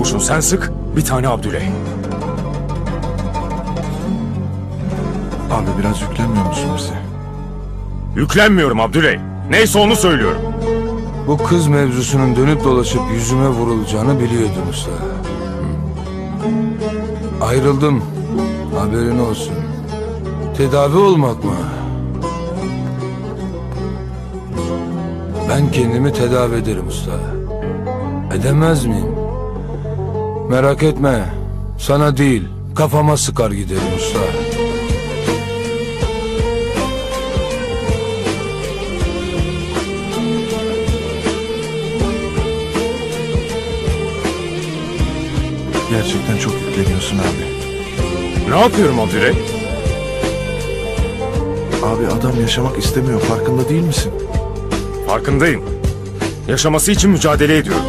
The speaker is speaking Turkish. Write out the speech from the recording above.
kurşun sen sık, bir tane Abdüley. Abi biraz yüklenmiyor musun bize? Yüklenmiyorum Abdüley. Neyse onu söylüyorum. Bu kız mevzusunun dönüp dolaşıp yüzüme vurulacağını biliyordum usta. Ayrıldım. Haberin olsun. Tedavi olmak mı? Ben kendimi tedavi ederim usta. Edemez miyim? Merak etme. Sana değil, kafama sıkar giderim usta. Gerçekten çok yükleniyorsun abi. Ne yapıyorum Abdüley? Abi adam yaşamak istemiyor farkında değil misin? Farkındayım. Yaşaması için mücadele ediyorum.